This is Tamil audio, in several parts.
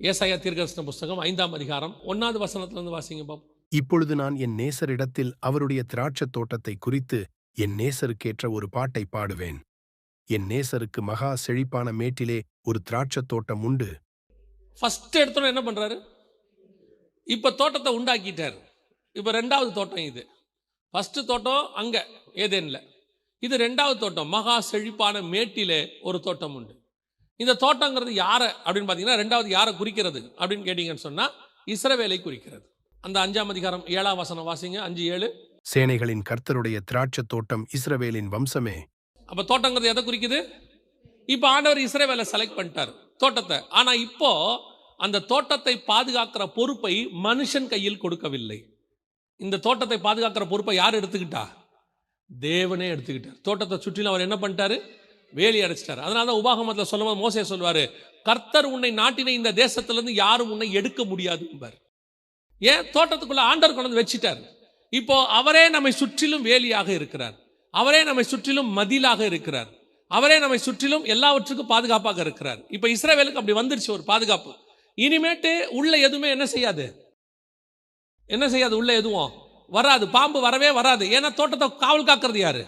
ஏசாயா தீர்க்கதரிசன புஸ்தகம் ஐந்தாம் அதிகாரம் ஒன்னாவது வசனத்துல இருந்து வாசிங்க பாப்போம் இப்பொழுது நான் என் நேசரிடத்தில் அவருடைய திராட்சத் தோட்டத்தை குறித்து என் நேசருக்கேற்ற ஒரு பாட்டை பாடுவேன். என் நேசருக்கு மகா செழிப்பான மேட்டிலே ஒரு திராட்சத் தோட்டம் உண்டு. ஃபர்ஸ்ட் எடுத்தோன்னு என்ன பண்றாரு? இப்ப தோட்டத்தை உண்டாக்கிட்டார். இப்ப ரெண்டாவது தோட்டம் இது. ஃபர்ஸ்ட் தோட்டம் அங்க ஏதேன்ல. இது ரெண்டாவது தோட்டம். மகா செழிப்பான மேட்டிலே ஒரு தோட்டம் உண்டு. இந்த தோட்டங்கிறது யாரை அப்படின்னு பார்த்தீங்கன்னா ரெண்டாவது யாரை குறிக்கிறது அப்படின்னு கேட்டீங்கன்னு சொன்னா இஸ்ரவேலை குறிக்கிறது. அந்த அஞ்சாம் அதிகாரம் ஏழாம் வசனம் வாசிங்க அஞ்சு ஏழு. சேனைகளின் கர்த்தருடைய திராட்சத் தோட்டம் இஸ்ரவேலின் வம்சமே. அப்ப தோட்டங்கிறது எதை குறிக்குது? இப்போ ஆண்டவர் இஸ்ரவேலை செலக்ட் பண்ணிட்டார் தோட்டத்தை. ஆனா இப்போ அந்த தோட்டத்தை பாதுகாக்கிற பொறுப்பை மனுஷன் கையில் கொடுக்கவில்லை. இந்த தோட்டத்தை பாதுகாக்கிற பொறுப்பை யார் எடுத்துக்கிட்டா? தேவனே எடுத்துக்கிட்டார். தோட்டத்தை சுற்றிலும் அவர் என்ன பண்ணிட்டாரு? வேலி அடைச்சிட்டார். அதனால தான் உபாகமத்தில் சொல்லும்போது மோசே சொல்வார் கர்த்தர் உன்னை நாட்டின இந்த தேசத்திலேருந்து யாரும் உன்னை எடுக்க முடியாது என்பார். ஏன்? தோட்டத்துக்குள்ள ஆண்டர் கொண்டு வந்து வச்சிட்டார். இப்போ அவரே நம்மை சுற்றிலும் வேலியாக இருக்கிறார். அவரே நம்மை சுற்றிலும் மதிலாக இருக்கிறார். அவரே நம்மை சுற்றிலும் எல்லாவற்றுக்கும் பாதுகாப்பாக இருக்கிறார். இப்போ இஸ்ரேவேலுக்கு அப்படி வந்துருச்சு ஒரு பாதுகாப்பு. இனிமேட்டு உள்ள எதுவுமே என்ன செய்யாது? என்ன செய்யாது? உள்ள எதுவும் வராது. பாம்பு வரவே வராது. ஏன்னா தோட்டத்தை காவல் காக்கிறது யாரு?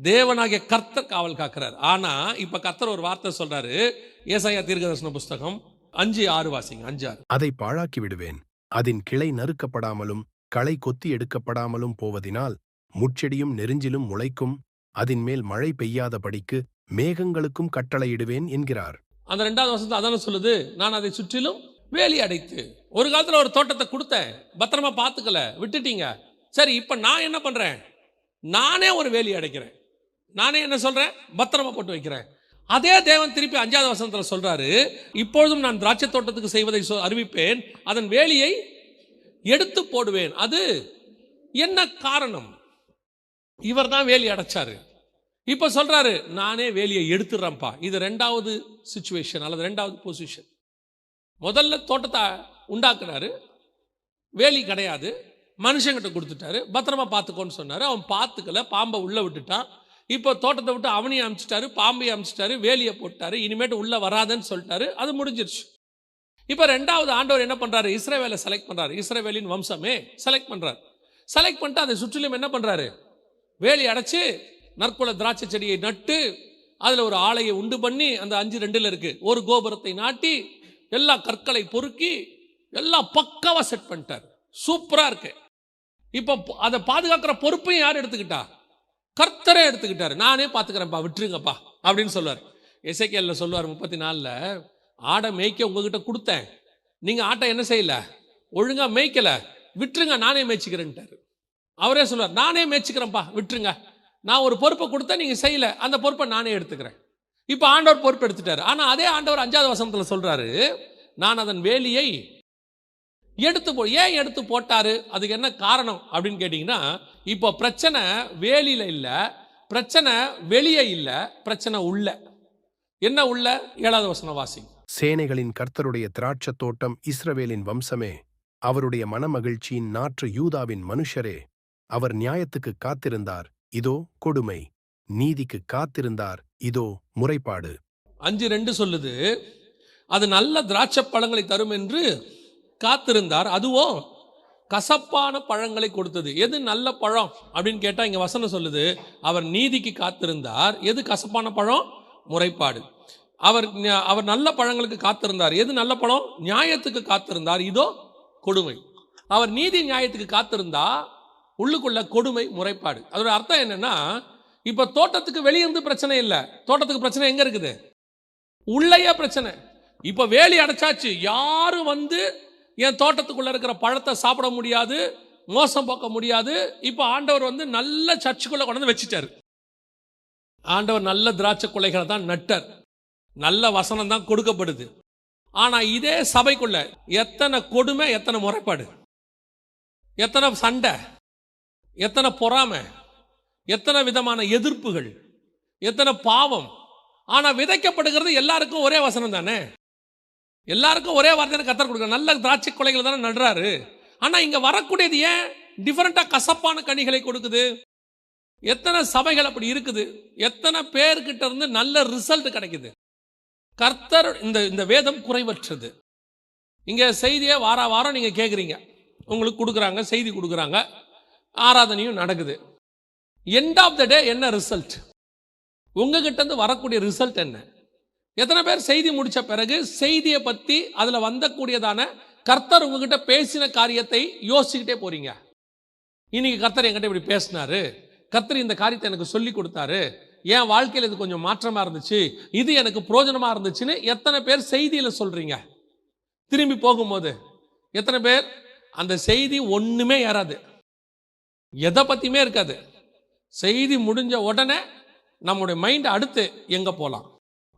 தேவனாகிய கர்த்தர் காவல் காக்கிறார். ஆனா இப்ப கர்த்தர் ஒரு வார்த்தை சொல்றாரு. ஏசாயா தீர்க்கதர்சன புஸ்தகம் அஞ்சு ஆறு வாசிங்க. அஞ்சு ஆறு. அதை பாழாக்கி விடுவேன். அதன் கிளை நறுக்கப்படாமலும் களை கொத்தி எடுக்கப்படாமலும் போவதினால் முட்செடியும் நெருஞ்சிலும் முளைக்கும். அதின் மேல் மழை பெய்யாதபடிக்கு மேகங்களுக்கும் கட்டளையிடுவேன் என்கிறார். அந்த ரெண்டாவது வருஷத்துல அதான சொல்லுது? நான் அதை சுற்றிலும் வேலி அடைத்து ஒரு காலத்துல ஒரு தோட்டத்தை கொடுத்தேன். பத்திரமா பார்த்துக்கல விட்டுட்டீங்க. சரி இப்போ நான் என்ன பண்றேன்? நானே ஒரு வேலி அடைக்கிறேன். நானே என்ன சொல்கிறேன் பத்திரமா போட்டு வைக்கிறேன். அதே தேவன் திருப்பி அஞ்சாவது வசனத்தில் சொல்கிறாரு இப்பொழுதும் நான் திராட்சை தோட்டத்துக்கு செய்வதை சொ- அறிவிப்பேன். அதன் வேலியை எடுத்து போடுவேன். அது என்ன காரணம்? இவர் தான் வேலி அடைச்சாரு. இப்போ சொல்கிறாரு நானே வேலியை எடுத்துடுறேன்ப்பா இது ரெண்டாவது சுச்சுவேஷன் அல்லது ரெண்டாவது பொசிஷன் முதல்ல தோட்டத்தை உண்டாக்குனாரு. வேலி கிடையாது. மனுஷங்கிட்ட கொடுத்துட்டாரு. பத்திரமா பார்த்துக்கோன்னு சொன்னார். அவன் பார்த்துக்கல பாம்பை உள்ளே விட்டுட்டான். இப்போ தோட்டத்தை விட்டு அவனையும் அமிச்சிட்டாரு பாம்பையும் அமிச்சிட்டாரு வேலியை போட்டாரு இனிமேட்டு உள்ள வராதுன்னு சொல்லிட்டாரு அது முடிஞ்சிருச்சு. இப்போ ரெண்டாவது ஆண்டவர் என்ன பண்ணுறாரு இஸ்ரேவேலை செலக்ட் பண்ணுறாரு இஸ்ரேவேலின் வம்சமே செலக்ட் பண்ணுறார் செலக்ட் பண்ணிட்டு அதை சுற்றிலும் என்ன பண்ணுறாரு வேலி அடைச்சி நற்குல திராட்சை செடியை நட்டு அதில் ஒரு ஆலையை உண்டு பண்ணி அந்த அஞ்சு ரெண்டில் இருக்குது ஒரு கோபுரத்தை நாட்டி எல்லா கற்களை பொறுக்கி எல்லாம் பக்காவாக செட் பண்ணிட்டார். சூப்பராக இருக்கு. இப்போ அதை பாதுகாக்கிற பொறுப்பையும் யார் எடுத்துக்கிட்டா? கர்த்தரே எடுத்துக்கிட்டாரு. நானே பார்த்துக்கிறேன்ப்பா விட்டுருங்கப்பா அப்படின்னு சொல்லுவார். எசைக்கேல்ல சொல்லுவார் முப்பத்தி நாலில் ஆடை மேய்க்க உங்ககிட்ட கொடுத்தேன். நீங்கள் ஆட்டை என்ன செய்யல? ஒழுங்காக மேய்க்கலை. விட்டுருங்க நானே மேய்ச்சிக்கிறேன்ட்டாரு. அவரே சொல்லுவார் நானே மேய்ச்சிக்கிறேன்ப்பா விட்டுருங்க. நான் ஒரு பொறுப்பை கொடுத்தா நீங்கள் செய்யல. அந்த பொறுப்பை நானே எடுத்துக்கிறேன். இப்போ ஆண்டவர் பொறுப்பு எடுத்துட்டார். ஆனால் அதே ஆண்டவர் அஞ்சாவது வசனத்தில் சொல்கிறாரு நான் அதன் வேலியை எடுத்து போ ஏன் எடுத்து போட்டாரு? அதுக்கு என்ன காரணம் அப்படின்னு கேட்டிங்கன்னா இப்போ பிரச்சனை வேலியில இல்ல பிரச்சனை வெளியே இல்ல பிரச்சனை உள்ள. என்ன உள்ள? ஏழாவது வசனம் வாசி சேனைகளின் கர்த்தருடைய திராட்சத் தோட்டம் இஸ்ரவேலின் வம்சமே அவருடைய மனமகிழ்ச்சியின் நாற்று யூதாவின் மனுஷரே அவர் நியாயத்துக்கு காத்திருந்தார் இதோ கொடுமை. நீதிக்கு காத்திருந்தார் இதோ முறைப்பாடு. அஞ்சு ரெண்டு சொல்லுது அது நல்ல திராட்சை பழங்களை தரும் என்று காத்திருந்தார். அதுவோ கசப்பான பழங்களை கொடுத்தது. எது நல்ல பழம் அப்படின்னு கேட்டால் இங்கே வசனம் சொல்லுது அவர் நீதிக்கு காத்திருந்தார். எது கசப்பான பழம்? முறைப்பாடு. அவர் அவர் நல்ல பழங்களுக்கு காத்திருந்தார். எது நல்ல பழம்? நியாயத்துக்கு காத்திருந்தார். இதோ கொடுமை. அவர் நீதி நியாயத்துக்கு காத்திருந்தா உள்ளுக்குள்ள கொடுமை முறைப்பாடு. அதோட அர்த்தம் என்னன்னா இப்போ தோட்டத்துக்கு வெளியிருந்து பிரச்சனை இல்லை. தோட்டத்துக்கு பிரச்சனை எங்கே இருக்குது? உள்ளேயே பிரச்சனை. இப்போ வேலி அடைச்சாச்சு. யாரும் வந்து என் தோட்டத்துக்குள்ளே இருக்கிற பழத்தை சாப்பிட முடியாது மோசம் போக்க முடியாது. இப்போ ஆண்டவர் வந்து நல்ல சர்ச்சுக்குள்ளே கொண்டு வந்து வச்சுட்டார். ஆண்டவர் நல்ல திராட்சை கொலைகளை தான் நட்டார். நல்ல வசனம் தான் கொடுக்கப்படுது. ஆனால் இதே சபைக்குள்ள எத்தனை கொடுமை எத்தனை முறைப்பாடு. எத்தனை சண்டை எத்தனை பொறாமை எத்தனை விதமான எதிர்ப்புகள் எத்தனை பாவம். ஆனால் விதைக்கப்படுகிறது எல்லாருக்கும் ஒரே வசனம் தானே? எல்லாருக்கும் ஒரே வார்த்தை கத்தர் கொடுக்குற நல்ல திராட்சை கொலைகளை தானே நடுறாரு. ஆனால் இங்கே வரக்கூடியது ஏன்? டிஃப்ரெண்ட்டாக கசப்பான கனிகளை கொடுக்குது. எத்தனை சபைகள் அப்படி இருக்குது. எத்தனை பேர்கிட்ட இருந்து நல்ல ரிசல்ட் கிடைக்குது. கர்த்தர் இந்த இந்த வேதம் குறைவற்றது. இங்கே செய்தியை வார வாரம் நீங்கள் கேட்குறீங்க உங்களுக்கு கொடுக்குறாங்க செய்தி கொடுக்குறாங்க. ஆராதனையும் நடக்குது. எண்ட் ஆஃப் த டே என்ன ரிசல்ட் உங்ககிட்ட இருந்து வரக்கூடிய ரிசல்ட் என்ன? எத்தனை பேர் செய்தி முடித்த பிறகு செய்தியை பற்றி அதில் வந்தக்கூடியதான கர்த்தர் உங்ககிட்ட பேசின காரியத்தை யோசிச்சுக்கிட்டே போறீங்க. இன்னைக்கு கர்த்தர் என்கிட்ட இப்படி பேசினாரு. கர்த்தர் இந்த காரியத்தை எனக்கு சொல்லி கொடுத்தாரு. என் வாழ்க்கையில் இது கொஞ்சம் மாற்றமாக இருந்துச்சு. இது எனக்கு புரோஜனமாக இருந்துச்சுன்னு எத்தனை பேர் செய்தியில் சொல்கிறீங்க திரும்பி போகும்போது எத்தனை பேர்? அந்த செய்தி ஒன்றுமே ஏறாது. எதை பற்றியுமே இருக்காது. செய்தி முடிஞ்ச உடனே நம்முடைய மைண்ட் அடுத்து எங்கே போகலாம்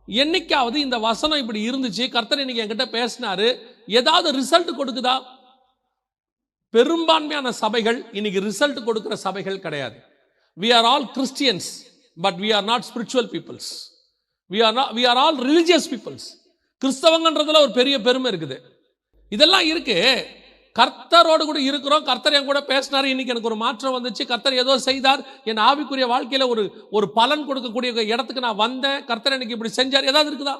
என்னைக்காவது இந்த வசனம் இப்படி இருந்துச்சு கர்த்தர் இன்னைக்கு என்கிட்ட பேசினாரு ஏதாவது ரிசல்ட் கொடுக்குதா? பெரும்பான்மையான சபைகள் இன்னைக்கு ரிசல்ட் கொடுக்குற சபைகள் கிடையாது. We are all Christians but we are not spiritual peoples we are not we are all religious peoples கிறிஸ்தவங்கன்றதுல ஒரு பெரிய பெருமை இருக்குது. இதெல்லாம் இருக்கு. கர்த்தரோடு கூட இருக்கிறோம். கர்த்தர் என் கூட பேசினார். இன்னைக்கு எனக்கு ஒரு மாற்றம் வந்துச்சு. கர்த்தர் ஏதோ செய்தார். என் ஆவிக்குரிய வாழ்க்கையில் ஒரு ஒரு பலன் கொடுக்கக்கூடிய இடத்துக்கு நான் வந்தேன். கர்த்தர் எனக்கு இப்படி செஞ்சார். ஏதாவது இருக்குதா?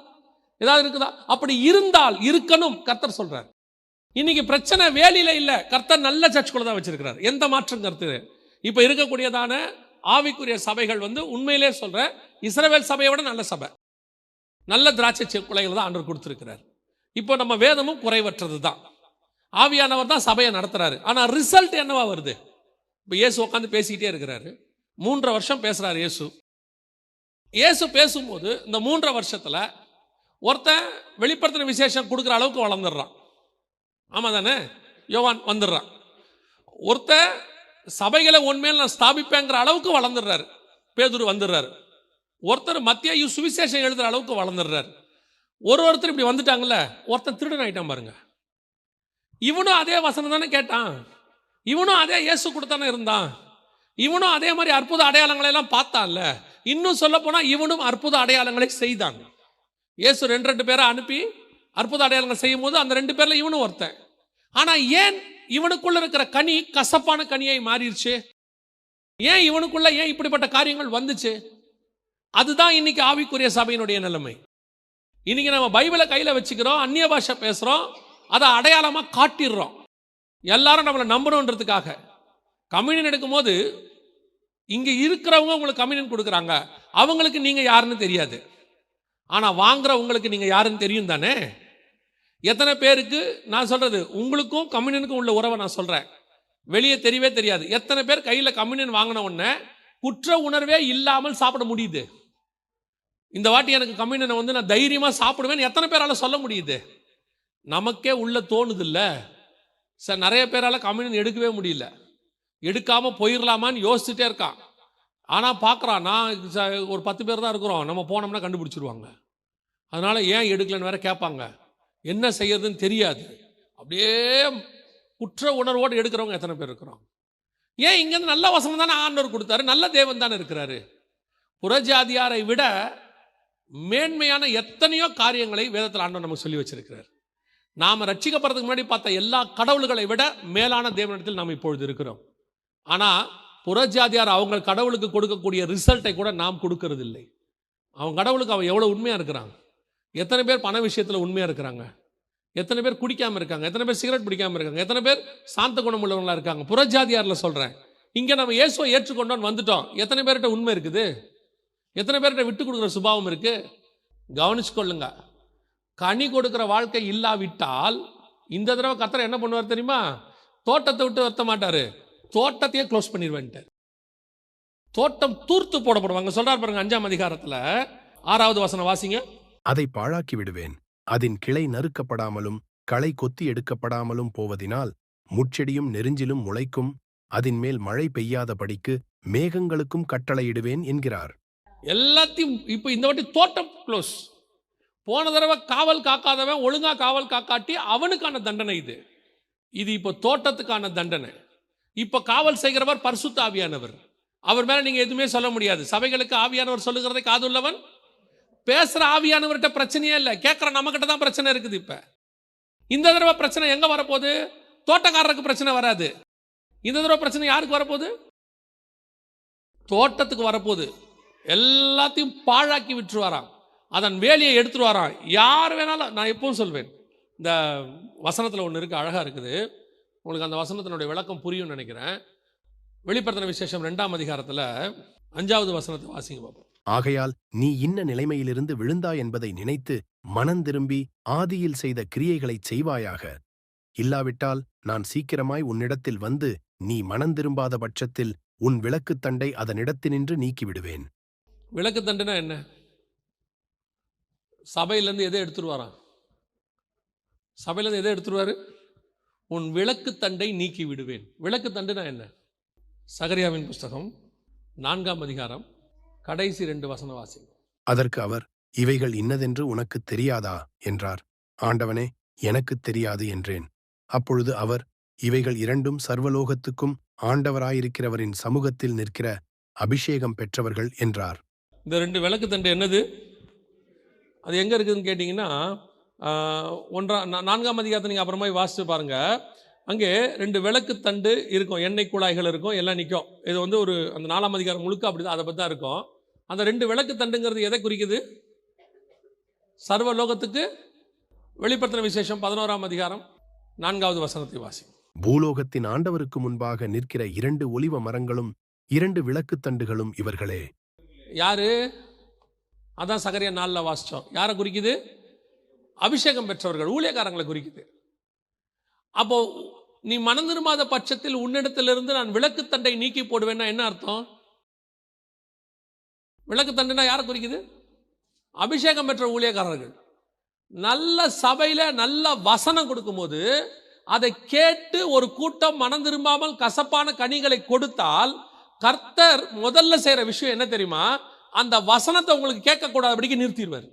ஏதாவது இருக்குதா? அப்படி இருந்தால் இருக்கணும் கர்த்தர் சொல்றார். இன்னைக்கு பிரச்சனை வேலையில் இல்லை. கர்த்தர் நல்ல சர்ச்சுக்குள்ள தான் வச்சிருக்கிறார். எந்த மாற்றம் கருத்து? இப்போ இருக்கக்கூடியதான ஆவிக்குரிய சபைகள் வந்து உண்மையிலே சொல்ற இஸ்ரவேல் சபையை விட நல்ல சபை. நல்ல திராட்சை குலைகளை தான் ஆண்டர் கொடுத்துருக்கிறார். இப்போ நம்ம வேதமும் குறைவற்றது தான் ஆவியானவர் தான் சபையை நடத்துகிறாரு ஆனால் ரிசல்ட் என்னவா வருது? இப்போ இயேசு உட்காந்து பேசிக்கிட்டே இருக்கிறாரு. மூன்றரை வருஷம் பேசுகிறார் இயேசு. இயேசு பேசும்போது இந்த மூன்றரை வருஷத்தில் ஒருத்தன் வெளிப்படுத்தின விசேஷம் கொடுக்குற அளவுக்கு வளர்ந்துடுறான். ஆமாம் தானே? யோவான் வந்துடுறான். ஒருத்தன் சபைகளை உண்மையில் நான் ஸ்தாபிப்பேங்கிற அளவுக்கு வளர்ந்துடுறாரு. பேதுரு வந்துடுறாரு. ஒருத்தர் மத்திய சுவிசேஷம் எழுதுகிற அளவுக்கு வளர்ந்துடுறாரு. ஒரு ஒருத்தர் இப்படி வந்துட்டாங்கல்ல ஒருத்தன் திருடன் ஆகிட்டான் பாருங்க. இவனும் அதே வசனம் தானே கேட்டான். இவனும் அதே இயேசு கொடுத்தானே இருந்தான். இவனும் அதே மாதிரி அற்புத அடையாளங்களை எல்லாம் பார்த்தான்ல. இன்னும் சொல்ல போனால் இவனும் அற்புத அடையாளங்களை செய்தான் இயேசு ரெண்டு ரெண்டு பேரை அனுப்பி அற்புத அடையாளங்கள் செய்யும் போது அந்த ரெண்டு பேர்ல இவனும் ஒருத்தன். ஆனா ஏன் இவனுக்குள்ள இருக்கிற கனி கசப்பான கனியை மாறிடுச்சு? ஏன் இவனுக்குள்ள ஏன் இப்படிப்பட்ட காரியங்கள் வந்துச்சு? அதுதான் இன்னைக்கு ஆவிக்குரிய சபையினுடைய நிலைமை. இன்னைக்கு நம்ம பைபிளை கையில வச்சுக்கிறோம் அந்நிய பாஷை பேசுறோம் அதை அடையாளமாக காட்டிடுறோம். எல்லாரும் நம்மளை நம்பணுன்றதுக்காக. கம்யூனியன் எடுக்கும்போது இங்கே இருக்கிறவங்க உங்களுக்கு கம்யூனியன் கொடுக்குறாங்க. அவங்களுக்கு நீங்கள் யாருன்னு தெரியாது. ஆனா வாங்குறவங்களுக்கு நீங்கள் யாருன்னு தெரியும் தானே? எத்தனை பேருக்கு நான் சொல்கிறது உங்களுக்கும் கம்யூனியனுக்கும் உள்ள உறவை நான் சொல்கிறேன் வெளியே தெரியவே தெரியாது. எத்தனை பேர் கையில் கம்யூனியன் வாங்கின உடனே குற்ற உணர்வே இல்லாமல் சாப்பிட முடியுது? இந்த வாட்டி எனக்கு கம்யூனியனை வந்து நான் தைரியமாக சாப்பிடுவேன்னு எத்தனை பேரால் சொல்ல முடியுது? நமக்கே உள்ள தோணுது இல்லை சார் நிறைய பேரால் கம்யூனியன் எடுக்கவே முடியல. எடுக்காமல் போயிடலாமான்னு யோசிச்சுட்டே இருக்கான். ஆனால் பார்க்குறான் நான் ச- ஒரு பத்து பேர் தான் இருக்கிறோம். நம்ம போனோம்னா கண்டுபிடிச்சிருவாங்க. அதனால் ஏன் எடுக்கலன்னு வேற கேட்பாங்க. என்ன செய்யறதுன்னு தெரியாது. அப்படியே குற்ற உணர்வோடு எடுக்கிறவங்க எத்தனை பேர் இருக்கிறோம். ஏன் இங்கேருந்து நல்ல வசனம் தானே ஆண்டவர் கொடுத்தாரு. நல்ல தேவன் தானே இருக்கிறாரு. புறஜாதியாரை விட மேன்மையான எத்தனையோ காரியங்களை வேதத்தில் ஆண்டவர் நமக்கு சொல்லி வச்சிருக்கிறார். நாம் ரட்சிக்கப்படுறதுக்கு முன்னாடி பார்த்த எல்லா கடவுள்களை விட மேலான தேவனிடத்தில் நாம் இப்பொழுது இருக்கிறோம். ஆனால் புறஜாதியார் அவங்க கடவுளுக்கு கொடுக்கக்கூடிய ரிசல்ட்டை கூட நாம் கொடுக்கறதில்லை. அவன் கடவுளுக்கு அவன் எவ்வளோ உண்மையாக இருக்கிறான்? எத்தனை பேர் பண விஷயத்தில் உண்மையாக இருக்கிறாங்க? எத்தனை பேர் குடிக்காமல் இருக்காங்க? எத்தனை பேர் சிகரெட் பிடிக்காமல் இருக்காங்க? எத்தனை பேர் சாந்த குணம் உள்ளவங்களா இருக்காங்க? புறஜாதியாரில் சொல்கிறேன் இங்கே நம்ம இயேசுவை ஏற்றுக்கொண்டோன்னு வந்துட்டோம். எத்தனை பேர்கிட்ட உண்மை இருக்குது? எத்தனை பேர்கிட்ட விட்டு கொடுக்குற சுபாவம் இருக்கு? கவனிச்சுக்கொள்ளுங்க. கனி கொடுக்குற வாழ்க்கை இல்லாவிட்டால் இந்த தடவை கத்தர் என்ன பண்ணுவார் தெரியுமா? தோட்டத்தை விட்டு வருத்த மாட்டாரு. தோட்டத்தையே க்ளோஸ் பண்ணிடுவேன்ட்டார் தோட்டம் தூர்த்து போடப்படுவாங்க சொல்றார் பாருங்க அஞ்சாம் அதிகாரத்துல ஆறாவது வசனம் வாசிங்க. அதை பாழாக்கி விடுவேன். அதன் கிளை நறுக்கப்படாமலும் களை கொத்தி எடுக்கப்படாமலும் போவதினால் முட்செடியும் நெருஞ்சிலும் முளைக்கும். அதின் மேல் மழை பெய்யாதபடிக்கு மேகங்களுக்கும் கட்டளையிடுவேன் என்கிறார். எல்லாத்தையும் இப்போ இந்த வாட்டி தோட்டம் க்ளோஸ் போன தடவை காவல் காக்காதவன் ஒழுங்காக காவல் காக்காட்டி அவனுக்கான தண்டனை இது. இது இப்போ தோட்டத்துக்கான தண்டனை. இப்போ காவல் செய்கிறவர் பரிசுத்த ஆவியானவர். அவர் மேலே நீங்கள் எதுவுமே சொல்ல முடியாது. சபைகளுக்கு ஆவியானவர் சொல்லுகிறதை காதுள்ளவன் பேசுகிற ஆவியானவர்கிட்ட பிரச்சனையே இல்லை. கேட்குற நம்மக்கிட்ட தான் பிரச்சனை இருக்குது இப்போ. இந்த தடவை பிரச்சனை எங்கே வரப்போகுது? தோட்டக்காரருக்கு பிரச்சனை வராது. இந்த தடவை பிரச்சனை யாருக்கு வரப்போகுது? தோட்டத்துக்கு வரப்போகுது. எல்லாத்தையும் பாழாக்கி விட்டுருவாராம். அதன் வேலையை எடுத்துட்டு வரான். யார் வேணாலும் நான் எப்பவும் சொல்வேன். இந்த வசனத்தில் ஒன்று இருக்குது அழகாக இருக்குது. உங்களுக்கு அந்த வசனத்தினுடைய விளக்கம் புரியும்னு நினைக்கிறேன். வெளிப்படுத்தின விசேஷம் ரெண்டாம் அதிகாரத்தில் அஞ்சாவது வசனத்தை வாசிங்க பார்ப்போம் ஆகையால் நீ இன்ன நிலைமையிலிருந்து விழுந்தாய் என்பதை நினைத்து மனந்திரும்பி ஆதியில் செய்த கிரியைகளைச் செய்வாயாக. இல்லாவிட்டால் நான் சீக்கிரமாய் உன்னிடத்தில் வந்து நீ மனந்திரும்பாத பட்சத்தில் உன் விளக்குத் தண்டை அதனிடத்தினின்று நீக்கிவிடுவேன். விளக்கு தண்டுனா என்ன? சபையிலேருந்து எதை எடுத்துருவாராம்? சபையிலேருந்து எதை எடுத்துருவாரு? உன் விளக்கு தண்டை நீக்கி விடுவேன். விளக்கு தண்டுனா என்ன? சகரியாவின் புஸ்தகம் நான்காம் அதிகாரம் கடைசி ரெண்டு வசன வாசிங்க அதற்கு அவர் இவைகள் இன்னதென்று உனக்குத் தெரியாதா? என்றார். ஆண்டவனே எனக்குத் தெரியாது என்றேன். அப்பொழுது அவர் இவைகள் இரண்டும் சர்வலோகத்துக்கும் ஆண்டவராயிருக்கிறவரின் சமூகத்தில் நிற்கிற அபிஷேகம் பெற்றவர்கள் என்றார். இந்த ரெண்டு விளக்கு தண்டு என்னது? அது எங்கே இருக்குதுன்னு கேட்டிங்கன்னா ஆஹ், ஒன்றா நா- நான்காம் அதிகாரத்தை நீங்கள் அப்புறமா வாசித்து பாருங்கள் அங்கே ரெண்டு விளக்கு தண்டு இருக்கும். எண்ணெய் குழாய்கள் இருக்கும். எல்லாம் நிற்கும் இது வந்து ஒரு அந்த நாலாம் அதிகாரம் முழுக்க அப்படி தான் அதை பற்றி தான் இருக்கும். அந்த ரெண்டு விளக்கு தண்டுங்கிறது எதை குறிக்குது? சர்வ லோகத்துக்கு வெளிப்படுத்தின விசேஷம் பதினோராம் அதிகாரம் நான்காவது வசனத்தை வாசி பூலோகத்தின் ஆண்டவருக்கு முன்பாக நிற்கிற இரண்டு ஒலிவ மரங்களும் இரண்டு விளக்குத் தண்டுகளும் இவர்களே. யாரு? அதான் சகரிய நாளில் வாசித்தோம் யாரை குறிக்குது? அபிஷேகம் பெற்றவர்கள் ஊழியக்காரங்களை குறிக்குது. அப்போ நீ மனம் திரும்பாத பட்சத்தில் உன்னிடத்திலிருந்து நான் விளக்குத்தண்டை நீக்கி போடுவேன்னா என்ன அர்த்தம்? விளக்குத்தண்டுனா யாரை குறிக்குது? அபிஷேகம் பெற்ற ஊழியக்காரர்கள். நல்ல சபையில் நல்ல வசனம் கொடுக்கும்போது அதை கேட்டு ஒரு கூட்டம் மனம் திரும்பாமல் கசப்பான கனிகளை கொடுத்தால் கர்த்தர் முதல்ல செய்கிற விஷயம் என்ன தெரியுமா? அந்த வசனத்தை உங்களுக்கு கேட்கக்கூடாதபடிக்கு நிறுத்திடுவார்.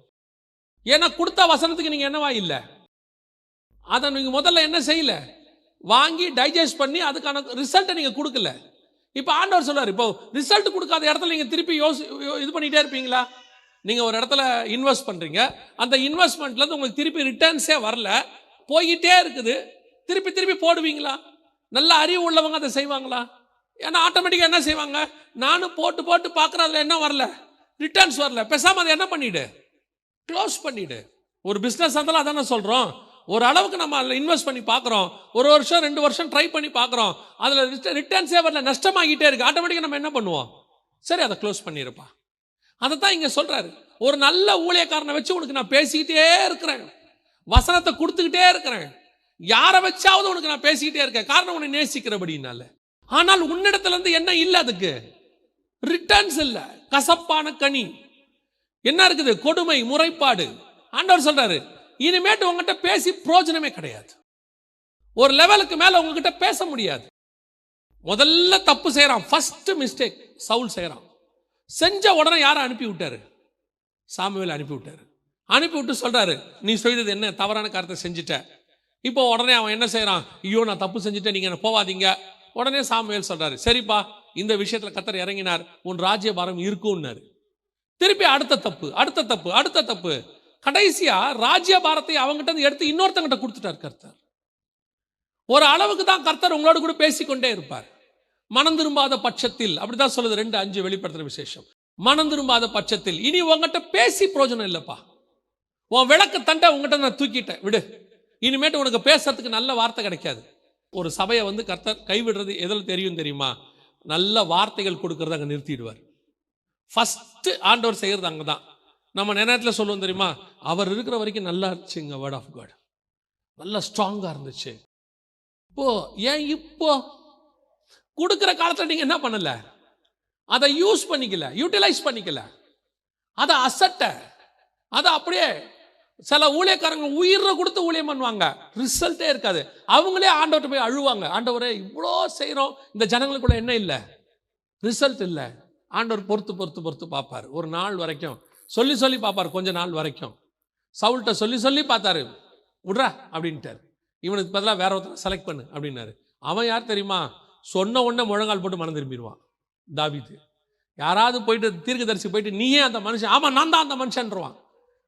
ஏன்னா கொடுத்த வசனத்துக்கு நீங்கள் என்னவா இல்லை? அதை நீங்கள் முதல்ல என்ன செய்யல? வாங்கி டைஜஸ்ட் பண்ணி அதுக்கான ரிசல்ட்டை நீங்கள் கொடுக்கல. இப்போ ஆண்டவர் சொல்றாரு இப்போ ரிசல்ட் கொடுக்காத இடத்துல நீங்கள் திருப்பி யோசி யோ- இது பண்ணிகிட்டே இருப்பீங்களா? நீங்கள் ஒரு இடத்துல இன்வெஸ்ட் பண்ணுறீங்க அந்த இன்வெஸ்ட்மெண்ட்லேருந்து உங்களுக்கு திருப்பி ரிட்டர்ன்ஸே வரல. போய்கிட்டே இருக்குது. திருப்பி திருப்பி போடுவீங்களா? நல்ல அறிவு உள்ளவங்க அதை செய்வாங்களா? ஏன்னா ஆட்டோமேட்டிக்காக என்ன செய்வாங்க? நானும் போட்டு போட்டு பார்க்குறதுல என்ன வரல? ரிட்டர்ன்ஸ் வரல. பேசாமல் அதை என்ன பண்ணிடு? க்ளோஸ் பண்ணிடு. ஒரு பிஸ்னஸ் இருந்தாலும் அதானே சொல்கிறோம் ஒரு அளவுக்கு நம்ம அதில் இன்வெஸ்ட் பண்ணி பார்க்குறோம். ஒரு வருஷம் ரெண்டு வருஷம் ட்ரை பண்ணி பார்க்குறோம். அதில் ரிட்டர்ன்ஸே வரல. நஷ்டமாகிட்டே இருக்குது ஆட்டோமேட்டிக்காக நம்ம என்ன பண்ணுவோம்? சரி அதை க்ளோஸ் பண்ணியிருப்பா அதை தான் இங்கே சொல்கிறாரு ஒரு நல்ல ஊழியக்காரனை வச்சு உனக்கு நான் பேசிக்கிட்டே இருக்கிறேன். வசனத்தை கொடுத்துக்கிட்டே இருக்கிறேன். யாரை வச்சாவது உனக்கு நான் பேசிக்கிட்டே இருக்கேன். காரணம் உன்னை நேசிக்கிறபடினால. ஆனால் உன்னிடத்துலேருந்து என்ன இல்லை அதுக்கு? ரிட்டர்ன்ஸ் இல்லை. கசப்பான கனி. என்ன இருக்குது? கொடுமை முறைப்பாடு. ஆண்டவர் சொல்றாரு இனிமேட்டு உங்ககிட்ட பேசி பிரோஜனமே கிடையாது. ஒரு லெவலுக்கு மேல உங்ககிட்ட பேச முடியாது. முதல்ல தப்பு செய்யறான். ஃபர்ஸ்ட் மிஸ்டேக் சவுல் செய்யறான். செஞ்ச உடனே யாரை அனுப்பி விட்டாரு? சாமுவேல் அனுப்பி விட்டாரு. அனுப்பி விட்டு சொல்றாரு நீ செய்தது என்ன? தவறான காரத்தை செஞ்சுட்ட. இப்போ உடனே அவன் என்ன செய்யறான்? ஐயோ நான் தப்பு செஞ்சுட்டேன். நீங்க என்ன போவாதீங்க. உடனே சாமுவேல் சொல்றாரு சரிப்பா இந்த விஷயத்துல கத்தர் இறங்கினார் உன் ராஜ்யபாரம் இருக்கும்னாரு. திருப்பி அடுத்த தப்பு அடுத்த தப்பு அடுத்த தப்பு. கடைசியா ராஜ்யபாரத்தை அவங்ககிட்ட இருந்து எடுத்து இன்னொருத்தங்கிட்ட கொடுத்துட்டார் கர்த்தர். ஒரு அளவுக்கு தான் கர்த்தர் உங்களோட கூட பேசிக்கொண்டே இருப்பார். மனம் திரும்பாத பட்சத்தில் அப்படிதான் சொல்லுது ரெண்டு அஞ்சு வெளிப்படுத்துற விசேஷம். மனம் திரும்பாத பட்சத்தில் இனி உங்ககிட்ட பேசி பிரயோஜனம் இல்லைப்பா. உன் விளக்கு தண்டை உங்ககிட்ட நான் தூக்கிட்டேன் விடு. இனிமேட்டு உனக்கு பேசுறதுக்கு நல்ல வார்த்தை கிடைக்காது. ஒரு சபையை வந்து கர்த்தர் கைவிடுறது எதில் தெரியும் தெரியுமா? நல்ல வார்த்தைகள் கொடுக்கறத அங்கே நிறுத்திடுவார். ஃபஸ்ட்டு ஆண்டவர் செய்கிறது அங்கே தான் நம்ம நேரத்தில் சொல்லுவோம் தெரியுமா? அவர் இருக்கிற வரைக்கும் நல்லா இருந்துச்சுங்க வேர்ட் ஆஃப் காட் நல்லா ஸ்ட்ராங்காக இருந்துச்சு. இப்போ ஏன் இப்போ? கொடுக்குற காலத்தில் நீங்கள் என்ன பண்ணலை? அதை யூஸ் பண்ணிக்கல யூட்டிலைஸ் பண்ணிக்கல. அதை அசட்டை. அதை அப்படியே சில ஊழியக்காரங்க உயிரை கொடுத்து ஊழியம் பண்ணுவாங்க. ரிசல்ட்டே இருக்காது. அவங்களே ஆண்டவர்கிட்ட போய் அழுவாங்க. ஆண்டவரே இவ்வளோ செய்கிறோம் இந்த ஜனங்களுக்குள்ள என்ன இல்லை? ரிசல்ட் இல்லை. ஆண்டவர் பொறுத்து பொறுத்து பொறுத்து பார்ப்பார். ஒரு நாள் வரைக்கும். சொல்லி சொல்லி பார்ப்பார். கொஞ்ச நாள் வரைக்கும். சவுல்கிட்ட சொல்லி சொல்லி பார்த்தாரு. விட்றா அப்படின்ட்டார். இவனுக்கு பதிலாக வேற ஒருத்தர் செலக்ட் பண்ணு அப்படின்னாரு. அவன் யார் தெரியுமா? சொன்ன உடனே முழங்கால் போட்டு மனம் திரும்பிடுவான் தாபித்து யாராவது போயிட்டு தீர்க்கதரிசி போயிட்டு நீயே அந்த மனுஷன் ஆமாம் நான் தான் அந்த மனுஷன்றான்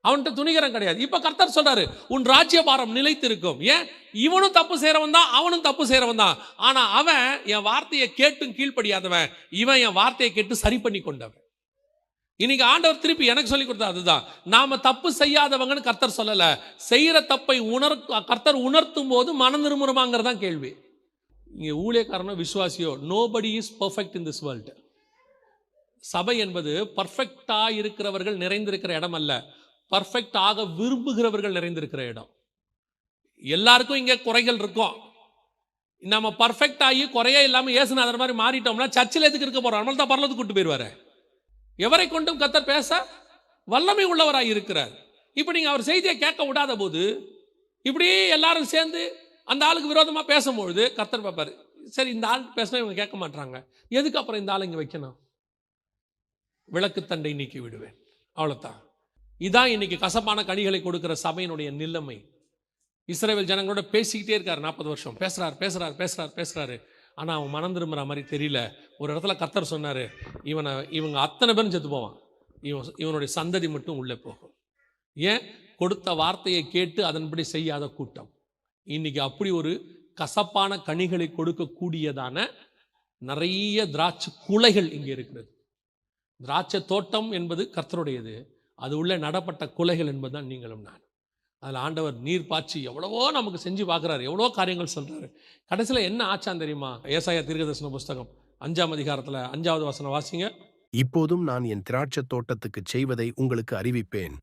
அவன்கிட்ட துணிகரம் கிடையாது. இப்போ கர்த்தர் சொல்றாரு உன் ராஜ்யபாரம் நிலைத்திருக்கும். ஏன்? இவனும் தப்பு செய்கிறவன் தான் அவனும் தப்பு செய்கிறவன் தான். ஆனால் அவன் என் வார்த்தையை கேட்டும் கீழ்ப்படியாதவன். இவன் என் வார்த்தையை கேட்டு சரி பண்ணி கொண்டவன். இன்னைக்கு ஆண்டவர் திருப்பி எனக்கு சொல்லி கொடுத்தா அதுதான். நாம தப்பு செய்யாதவங்கன்னு கர்த்தர் சொல்லல. செய்யற தப்பை உணர் கர்த்தர் உணர்த்தும் போது மனம் தான் கேள்வி. இங்க ஊழியக்காரனோ விசுவாசியோ nobody is perfect in this world சபை என்பது பர்ஃபெக்டா இருக்கிறவர்கள் நிறைந்திருக்கிற இடம் அல்ல பர்ஃபெக்ட் ஆக விரும்புகிறவர்கள் நிறைந்திருக்கிற இடம். எல்லாருக்கும் இங்கே குறைகள் இருக்கும். நம்ம பர்ஃபெக்ட் ஆகி குறையே இல்லாமல் ஏசுநாதர் மாதிரி மாறிட்டோம்னா சர்ச்சில் எதுக்கு இருக்க போகிறோம் நம்மள தான் பரலத்துக்கு கூட்டு போயிடுவார் எவரை கொண்டும் கத்தர் பேச வல்லமை உள்ளவராக இருக்கிறார். இப்போ நீங்கள் அவர் செய்தியை கேட்க விடாத போது இப்படி எல்லாரும் சேர்ந்து அந்த ஆளுக்கு விரோதமாக பேசும்பொழுது கத்தர் பார்ப்பார் சரி இந்த ஆள் பேசினா இவங்க கேட்க மாட்டாங்க எதுக்கு அப்புறம் இந்த ஆள் இங்கே வைக்கணும்? விளக்கு தண்டை நீக்கி விடுவேன் அவ்வளோதான் இதான் இன்னைக்கு கசப்பான கனிகளை கொடுக்கிற சபையினுடைய நிலைமை. இஸ்ரேல் ஜனங்களோட பேசிக்கிட்டே இருக்கார் நாற்பது வருஷம். பேசுகிறார் பேசுகிறார் பேசுகிறார் பேசுகிறாரு ஆனால் அவன் மனம் திரும்புகிற மாதிரி தெரியல. ஒரு இடத்துல கத்தர் சொன்னார் இவனை இவங்க அத்தனை பேரும் செத்து போவான். இவன் இவனுடைய சந்ததி மட்டும் உள்ளே போகும். ஏன்? கொடுத்த வார்த்தையை கேட்டு அதன்படி செய்யாத கூட்டம். இன்னைக்கு அப்படி ஒரு கசப்பான கனிகளை கொடுக்கக்கூடியதான நிறைய திராட்சை குலைகள் இங்கே இருக்கிறது. திராட்சை தோட்டம் என்பது கர்த்தருடையது. அது உள்ள நடப்பட்ட குலைகள் என்பதுதான் நீங்களும் நான் அதில் ஆண்டவர் நீர் பாய்ச்சி எவ்வளவோ நமக்கு செஞ்சு பார்க்குறாரு எவ்வளோ காரியங்கள் சொல்றாரு. கடைசியில் என்ன ஆச்சான் தெரியுமா? ஏசாய தீர்க்கதர்சன புஸ்தகம் அஞ்சாம் அதிகாரத்தில் அஞ்சாவது வசனம் வாசிங்க. இப்போதும் நான் என் திராட்சை தோட்டத்துக்கு செய்வதை உங்களுக்கு அறிவிப்பேன்.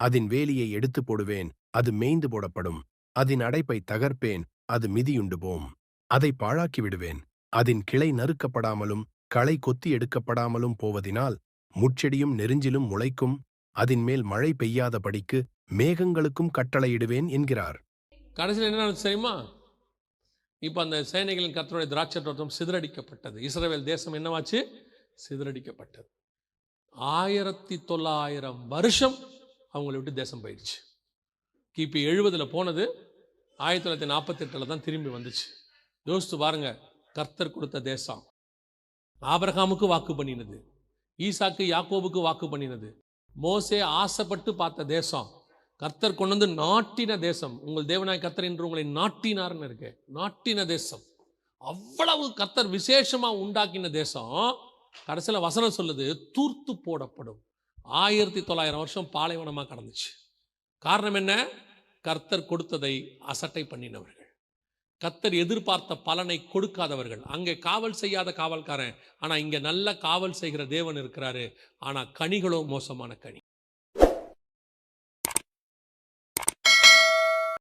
அதன் வேலியை எடுத்து போடுவேன் அது மேய்ந்து போடப்படும். அதன் அடைப்பை தகர்ப்பேன் அது மிதியுண்டு போம். அதை பாழாக்கி விடுவேன். அதன் கிளை நறுக்கப்படாமலும் களை கொத்தி எடுக்கப்படாமலும் போவதினால் முட்செடியும் நெருஞ்சிலும் முளைக்கும் அதன் மேல் மழை பெய்யாதபடிக்கு மேகங்களுக்கும் கட்டளையிடுவேன் என்கிறார். கடைசியில் என்ன தெரியுமா? இப்போ அந்த சேனைகளின் கத்தருடைய திராட்சை தோட்டம் சிதறடிக்கப்பட்டது. இஸ்ரேல் தேசம் என்னவாச்சு? சிதறடிக்கப்பட்டது. ஆயிரத்தி தொள்ளாயிரம் வருஷம் அவங்களை விட்டு தேசம் போயிடுச்சு கிபி எழுபதில் போனது ஆயிரத்தி தொள்ளாயிரத்தி நாற்பத்தெட்டில் தான் திரும்பி வந்துச்சு. யோசித்து பாருங்க கர்த்தர் கொடுத்த தேசம். ஆபரகாமுக்கு வாக்கு பண்ணினது ஈசாக்கு யாக்கோபுக்கு வாக்கு பண்ணினது மோசே ஆசைப்பட்டு பார்த்த தேசம் கர்த்தர் கொண்டு வந்து நாட்டின தேசம். உங்கள் தேவனாய் கர்த்தர் என்று உங்களை நாட்டினார்னு இருக்கு. நாட்டின தேசம். அவ்வளவு கர்த்தர் விசேஷமாக உண்டாக்கின தேசம் கடைசியில் வசனம் சொல்லுது தூர்த்து போடப்படும். ஆயிரத்தி தொள்ளாயிரம் வருஷம் பாலைவனமாக கடந்துச்சு. காரணம் என்ன? கர்த்தர் கொடுத்ததை அசட்டை பண்ணினவர்கள். கத்தர் எதிர்பார்த்த பலனை கொடுக்காதவர்கள். அங்கே காவல் செய்யாத காவல்காரன் ஆனா இங்க நல்ல காவல் செய்கிற தேவன் இருக்கிறாரு. ஆனா கனிகளோ மோசமான கனி.